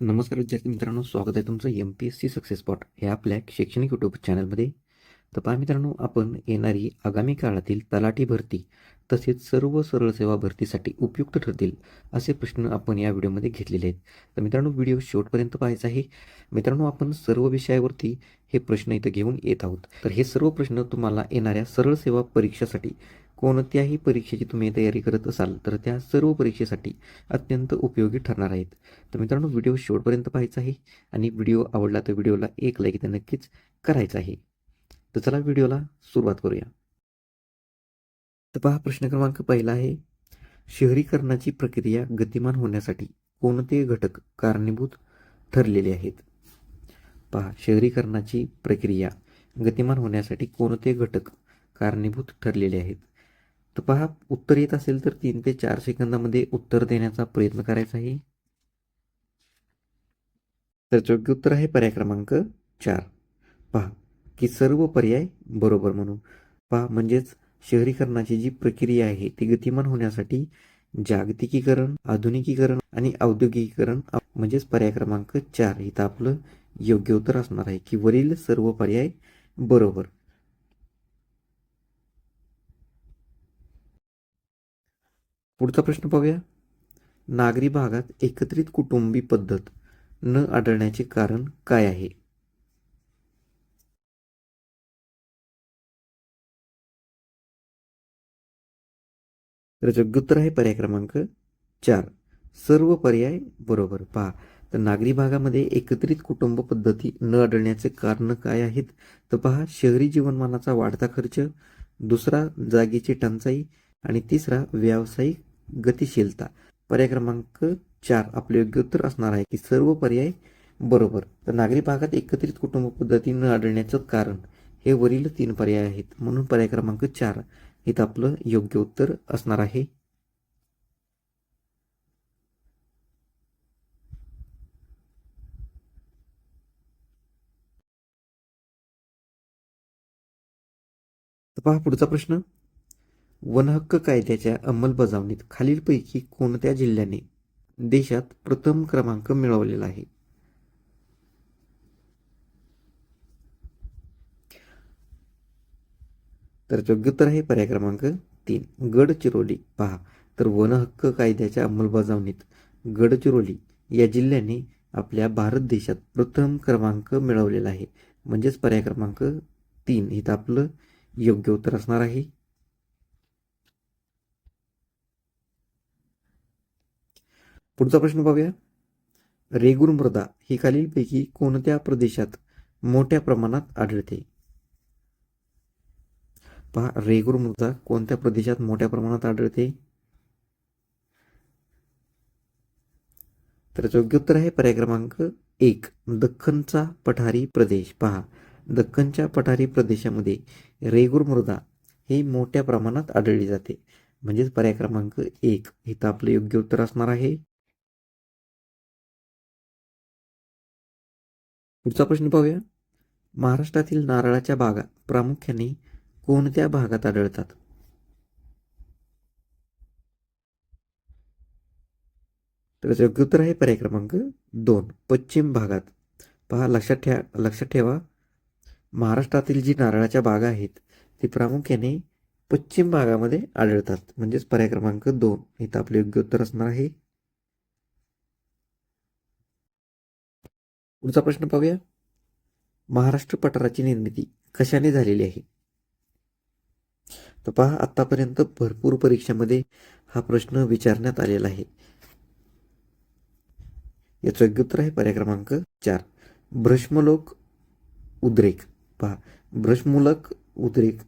नमस्कार विद्यार्थी मित्रांनो स्वागत आहे तुमचं M P S C success spot हे आपल्या शैक्षणिक यूट्यूब चॅनलमध्ये तर पहा मित्रांनो आपण येणारी आगामी काळातील तलाठी भरती तसेच सर्व सरळ सेवा भरतीसाठी उपयुक्त ठरतील असे प्रश्न आपण या व्हिडिओमध्ये घेतलेले आहेत. तर मित्रांनो व्हिडिओ शेवटपर्यंत पाहायचा आहे. मित्रांनो आपण सर्व विषयावरती हे प्रश्न इथं घेऊन येत आहोत. तर हे सर्व प्रश्न तुम्हाला येणाऱ्या सरळ सेवा परीक्षेसाठी कोणत्याही परीक्षेची तुम्ही तयारी करत असाल तर त्या सर्व परीक्षेसाठी अत्यंत उपयोगी ठरणार आहेत. तर मित्रांनो व्हिडिओ शेवटपर्यंत पाहायचा आहे आणि व्हिडिओ आवडला तर व्हिडिओला एक लाईक तर नक्कीच करायचा आहे. तर चला व्हिडिओला सुरुवात करूया. तर पहा प्रश्न क्रमांक पहिला आहे. शहरीकरणाची प्रक्रिया गतिमान होण्यासाठी कोणते घटक कारणीभूत ठरलेले आहेत? पहा शहरीकरणाची प्रक्रिया गतिमान होण्यासाठी कोणते घटक कारणीभूत ठरलेले आहेत? तर पहा उत्तर येत असेल तर तीन ते चार सेकंदामध्ये उत्तर देण्याचा प्रयत्न करायचा आहे. तर योग्य उत्तर आहे पर्याय क्रमांक चार. पहा की सर्व पर्याय बरोबर म्हणून. पहा म्हणजेच शहरीकरणाची जी प्रक्रिया आहे ती गतिमान होण्यासाठी जागतिकीकरण आधुनिकीकरण आणि औद्योगिकीकरण म्हणजेच पर्याय क्रमांक चार. इथं आपलं योग्य उत्तर असणार आहे की वरील सर्व पर्याय बरोबर. पुढचा प्रश्न पाहूया नागरी भागात एकत्रित कुटुंबी पद्धत न आढळण्याचे कारण काय आहे? तर उत्तर आहे पर्याय क्रमांक चार. सर्व पर्याय बरोबर. पहा. तर नागरी भागामध्ये एकत्रित कुटुंब पद्धती न आढळण्याचे कारण काय आहेत? तर पहा. शहरी जीवनमानाचा वाढता खर्च दुसरा जागेची टंचाई आणि तिसरा व्यावसायिक गतिशीलता. पर्याय क्रमांक चार. आपले योग्य उत्तर असणार आहे की सर्व पर्याय बरोबर. तर नागरी भागात एकत्रित कुटुंब पद्धती न आढळण्याचं कारण हे वरील तीन पर्याय आहेत. म्हणून पर्याय क्रमांक चार इथं आपलं योग्य उत्तर असणार आहे. पहा पुढचा प्रश्न. वनहक्क कायद्याच्या अंमलबजावणीत खालीलपैकी कोणत्या जिल्ह्याने देशात प्रथम क्रमांक मिळवलेला आहे? तर योग्य उत्तर आहे पर्याय क्रमांक तीन. गडचिरोली. पहा तर वनहक्क कायद्याच्या अंमलबजावणीत गडचिरोली या जिल्ह्याने आपल्या भारत देशात प्रथम क्रमांक मिळवलेला आहे. म्हणजेच पर्याय क्रमांक तीन. इथं आपलं योग्य उत्तर असणार आहे. पुढचा प्रश्न पाहूया. रेगूर मृदा ही खालीलपैकी कोणत्या प्रदेशात मोठ्या प्रमाणात आढळते? पहा रेगूर मृदा कोणत्या प्रदेशात मोठ्या प्रमाणात आढळते? तर योग्य उत्तर आहे पर्याय क्रमांक एक दख्खनचा पठारी प्रदेश. पहा दख्खनच्या पठारी प्रदेशामध्ये रेगूर मृदा ही मोठ्या प्रमाणात आढळली जाते. म्हणजेच पर्याय क्रमांक एक इथं आपलं योग्य उत्तर असणार आहे. पुढचा प्रश्न पाहूया. महाराष्ट्रातील नारळाच्या बागा प्रामुख्याने कोणत्या भागात आढळतात? तर योग्य उत्तर आहे पर्याय क्रमांक दोन पश्चिम भागात. पहा लक्षात ठेवा लक्षात ठेवा. महाराष्ट्रातील जी नारळाच्या बागा आहेत ती प्रामुख्याने पश्चिम भागामध्ये आढळतात. म्हणजेच पर्याय क्रमांक दोन. इथं आपले योग्य उत्तर असणार आहे पुढचा प्रश्न पाहूया. महाराष्ट्र पठाराची निर्मिती कशाने झालेली आहे? तर पहा आत्तापर्यंत भरपूर परीक्षामध्ये हा प्रश्न विचारण्यात आलेला आहे. याचं योग्य उत्तर आहे पर्याय क्रमांक चार. भ्रष्मलोक उद्रेक. पहा भ्रष्मूलक उद्रेक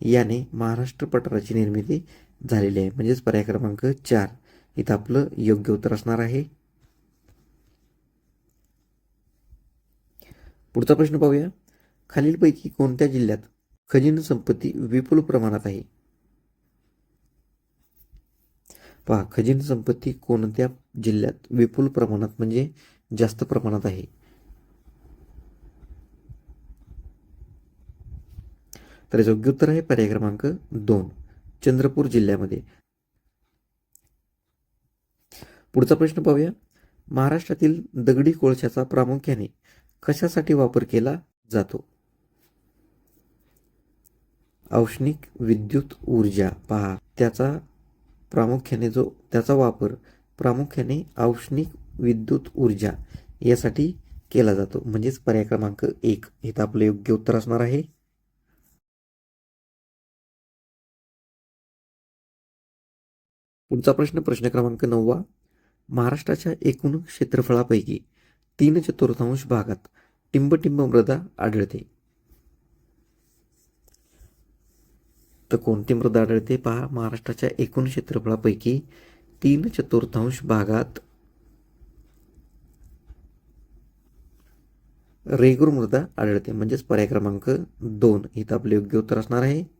याने महाराष्ट्र पठाराची निर्मिती झालेली आहे. म्हणजेच पर्याय क्रमांक चार. इथं आपलं योग्य उत्तर असणार आहे. पुढचा प्रश्न पाहूया. खालीलपैकी कोणत्या जिल्ह्यात खजिन संपत्ती विपुल प्रमाणात आहे? पहा खजिन संपत्ती कोणत्या जिल्ह्यात विपुल प्रमाणात म्हणजे जास्त प्रमाणात आहे? तर योग्य उत्तर आहे पर्याय क्रमांक दोन चंद्रपूर जिल्ह्यामध्ये. पुढचा प्रश्न पाहूया. महाराष्ट्रातील दगडी कोळशाचा प्रामुख्याने कशासाठी वापर केला जातो? औष्णिक विद्युत ऊर्जा पहा. त्याचा प्रामुख्याने जो त्याचा वापर प्रामुख्याने औष्णिक विद्युत ऊर्जा यासाठी केला जातो. म्हणजेच पर्याय क्रमांक एक. इथं आपलं योग्य उत्तर असणार आहे. पुढचा प्रश्न प्रश्न क्रमांक नववा. महाराष्ट्राच्या एकूण क्षेत्रफळापैकी तीन चतुर्थांश भागात टिंबटिंब मृदा आढळते. तर कोणती मृदा आढळते? पहा महाराष्ट्राच्या एकूण क्षेत्रफळापैकी तीन चतुर्थांश भागात रेगूर मृदा आढळते. म्हणजेच पर्याय क्रमांक दोन. इथं आपले योग्य उत्तर असणार आहे.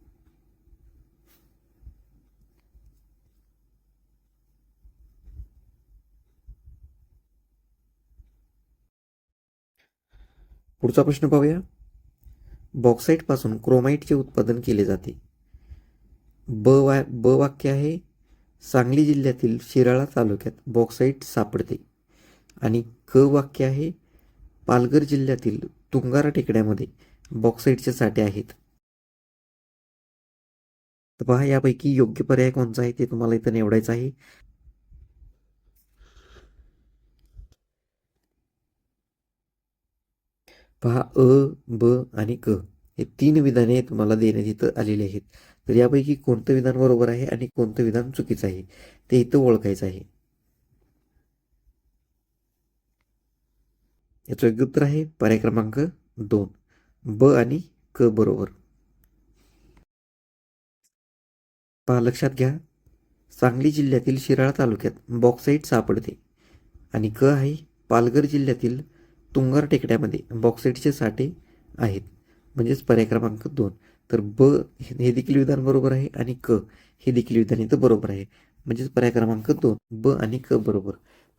पुढचा प्रश्न पाहूया. बॉक्साईटपासून क्रोमाईटचे उत्पादन केले जाते. ब वा ब वाक्य आहे. सांगली जिल्ह्यातील शिराळा तालुक्यात बॉक्साईट सापडते. आणि क वाक्य आहे. पालघर जिल्ह्यातील तुंगारा टेकड्यामध्ये बॉक्साईटचे साठे आहेत. तर पहा यापैकी योग्य पर्याय कोणता आहे ते तुम्हाला इथं निवडायचं आहे. पहा अ ब आणि क हे तीन विधाने तुम्हाला देण्यात इथं आलेली आहेत. तर यापैकी कोणतं विधान बरोबर आहे आणि कोणतं विधान चुकीचं आहे? ते इथं ओळखायचं आहे. याचं योग्य उत्तर आहे पर्याय क्रमांक दोन. ब आणि क बरोबर. पहा लक्षात घ्या. सांगली जिल्ह्यातील शिराळा तालुक्यात बॉक्साईट सापडते आणि क आहे पालघर जिल्ह्यातील तुंगार टेकड्यामध्ये बॉक्साईटचे साठे आहेत. म्हणजेच पर्याय क्रमांक दोन. तर ब हे देखील विधान बरोबर आहे आणि क हे देखील विधान इथं बरोबर आहे. म्हणजेच पर्याय क्रमांक दोन ब आणि क बरोबर.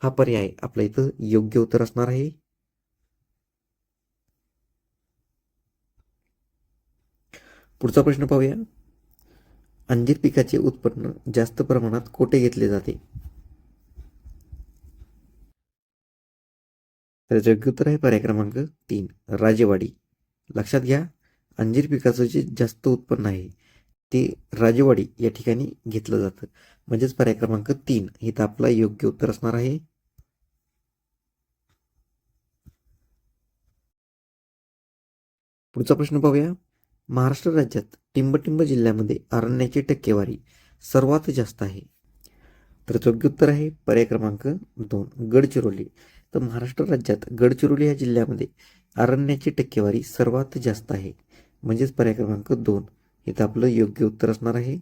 हा पर्याय आपल्या इथं योग्य उत्तर असणार आहे. पुढचा प्रश्न पाहूया. अंजीर पिकाचे उत्पन्न जास्त प्रमाणात कोठे घेतले जाते? त्याचं योग्य उत्तर आहे पर्याय क्रमांक तीन राजेवाडी. लक्षात घ्या अंजीर पिकाचं जे जास्त उत्पन्न आहे ते राजेवाडी या ठिकाणी घेतलं जातं. म्हणजेच पर्याय क्रमांक तीन इथं आपला योग्य उत्तर असणार आहे. पुढचा प्रश्न पाहूया. महाराष्ट्र राज्यात टिंबटिंब जिल्ह्यामध्ये अरण्याची टक्केवारी सर्वात जास्त आहे. तर योग्य उत्तर आहे पर्याय क्रमांक दोन गडचिरोली. तर महाराष्ट्र राज्यात गडचिरोली या जिल्ह्यामध्ये अरण्याची टक्केवारी सर्वात जास्त आहे. म्हणजेच पर्याय क्रमांक दोन. इथं आपलं योग्य उत्तर असणार आहे.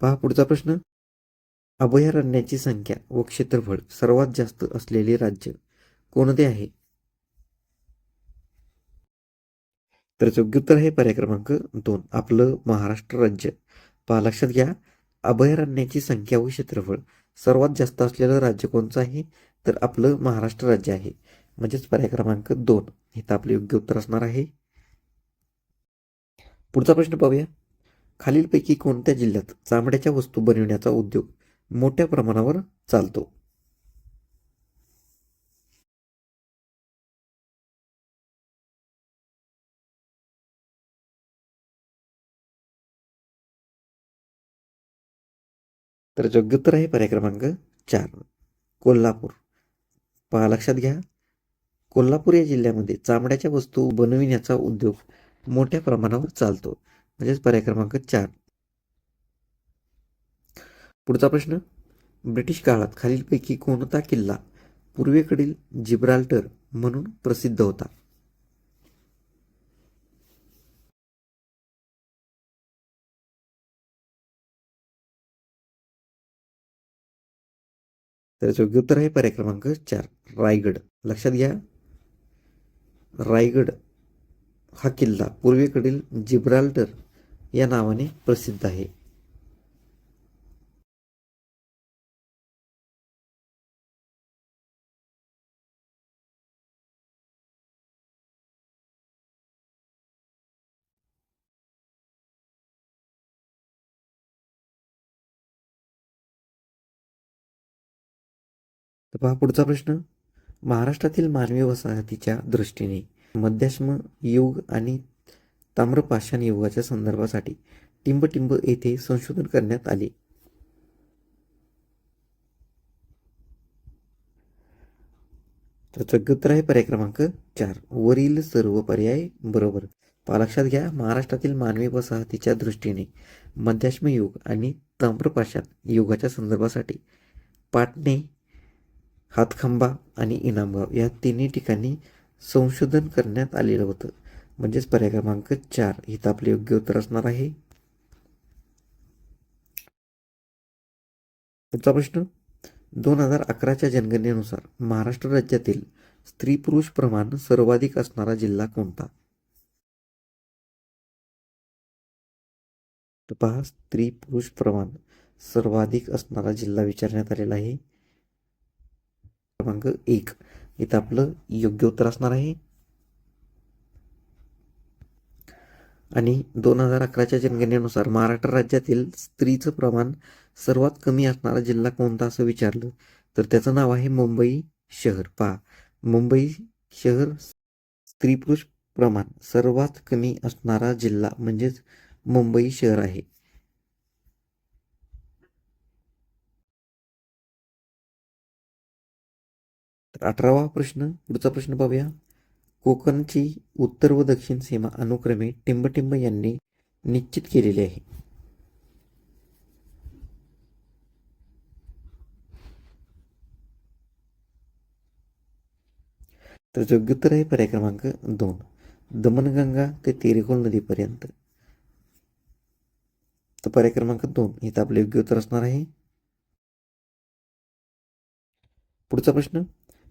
पहा पुढचा प्रश्न. अभयारण्याची संख्या व क्षेत्रफळ सर्वात जास्त असलेले राज्य कोणते आहे? तर योग्य उत्तर आहे पर्याय क्रमांक दोन. आपलं महाराष्ट्र राज्य. पहा लक्षात घ्या. अभयारण्याची संख्या व क्षेत्रफळ सर्वात जास्त असलेलं राज्य कोणतं आहे? तर आपलं महाराष्ट्र राज्य आहे. म्हणजेच पर्याय क्रमांक दोन. इथं आपलं योग्य उत्तर असणार आहे. पुढचा प्रश्न पाहूया. खालीलपैकी कोणत्या जिल्ह्यात चामड्याच्या वस्तू बनविण्याचा उद्योग मोठ्या प्रमाणावर चालतो? तर योग्य आहे पर्याय क्रमांक चार कोल्हापूर. पहा लक्षात घ्या. कोल्हापूर या जिल्ह्यामध्ये चामड्याच्या वस्तू बनविण्याचा उद्योग मोठ्या प्रमाणावर चालतो. म्हणजेच पर्याय क्रमांक चार. पुढचा प्रश्न. ब्रिटिश काळात खालीलपैकी कोणता किल्ला पूर्वेकडील जिब्राल्टर म्हणून प्रसिद्ध होता? तर योग्य उत्तर आहे पर्याय क्रमांक चार रायगड. लक्षात घ्या. रायगड हा किल्ला पूर्वेकडील जिब्राल्टर या नावाने प्रसिद्ध आहे. तर पहा पुढचा प्रश्न. महाराष्ट्रातील मानवी वसाहतीच्या दृष्टीने मध्याश्म युग आणि ताम्रपाषाण युगाच्या संदर्भासाठी टिंबटिंब येथे संशोधन करण्यात आले. तर योग्य उत्तर आहे पर्याय क्रमांक चार. वरील सर्व पर्याय बरोबर. लक्षात घ्या महाराष्ट्रातील मानवी वसाहतीच्या दृष्टीने मध्याश्म युग आणि ताम्रपाषाण युगाच्या संदर्भासाठी पाटणे हातखंबा आणि इनामगाव या तिन्ही ठिकाणी संशोधन करण्यात आलेलं होतं. म्हणजेच पर्याय क्रमांक चार इथं आपले योग्य उत्तर असणार आहे. पुढचा प्रश्न. दोन हजार अकराच्या जनगणनेनुसार महाराष्ट्र राज्यातील स्त्री पुरुष प्रमाण सर्वाधिक असणारा जिल्हा कोणता? पहा स्त्री पुरुष प्रमाण सर्वाधिक असणारा जिल्हा विचारण्यात आलेला आहे. क्रमांक एक. इथं आपलं योग्य उत्तर असणार आहे. आणि दोन हजार अकराच्या जनगणनेनुसार महाराष्ट्र राज्यातील स्त्रीचं प्रमाण सर्वात कमी असणारा जिल्हा कोणता असं विचारलं? तर त्याचं नाव आहे मुंबई शहर. पहा. मुंबई शहर स्त्री पुरुष प्रमाण सर्वात कमी असणारा जिल्हा म्हणजेच मुंबई शहर आहे. तर अठरावा प्रश्न पुढचा प्रश्न पाहूया. कोकणची उत्तर व दक्षिण सीमा अनुक्रमे टिंबटिंब यांनी निश्चित केलेली आहे. तर योग्य उत्तर आहे पर्याय क्रमांक दोन. दमनगंगा ते तेरेखोल नदीपर्यंत. तर पर्याय क्रमांक दोन इथं आपलं योग्य उत्तर असणार आहे. पुढचा प्रश्न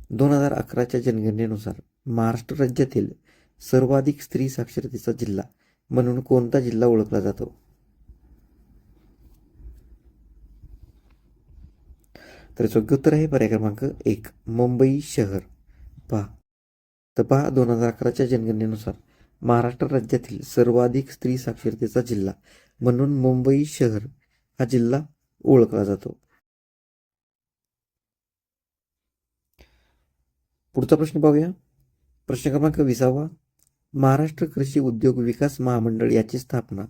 दोन हजार अकराच्या जनगणनेनुसार महाराष्ट्र राज्यातील सर्वाधिक स्त्री साक्षरतेचा जिल्हा म्हणून कोणता जिल्हा ओळखला जातो? तर योग्य उत्तर आहे पर्याय क्रमांक एक मुंबई शहर. पहा. तर पहा दोन हजार अकराच्या जनगणनेनुसार महाराष्ट्र राज्यातील सर्वाधिक स्त्री साक्षरतेचा जिल्हा म्हणून मुंबई शहर हा जिल्हा ओळखला जातो. पुढचा प्रश्न पाहूया. प्रश्न क्रमांक विसावा. महाराष्ट्र कृषी उद्योग विकास महामंडळ याची स्थापना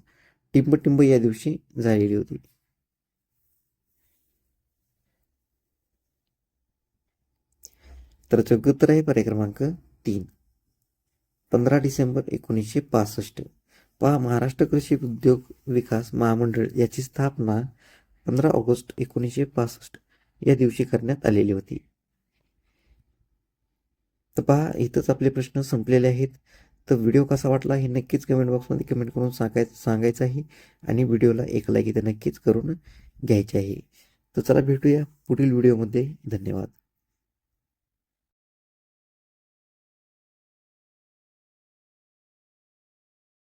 टिंबटिंब या दिवशी झालेली होती. तर योग्य उत्तर आहे पर्याय क्रमांक तीन. पंधरा डिसेंबर एकोणीसशे पासष्ट. पहा महाराष्ट्र कृषी उद्योग विकास महामंडळ याची स्थापना पंधरा ऑगस्ट एकोणीसशे पासष्ट या दिवशी करण्यात आलेली होती. तर पहा इथंच आपले प्रश्न संपलेले आहेत. तर व्हिडिओ कसा वाटला हे नक्कीच कमेंट बॉक्समध्ये कमेंट करून सांगायचं सांगायचं आहे आणि व्हिडिओला एक लाईक इथं नक्कीच करून घ्यायचे आहे तर चला भेटूया पुढील व्हिडिओमध्ये धन्यवाद.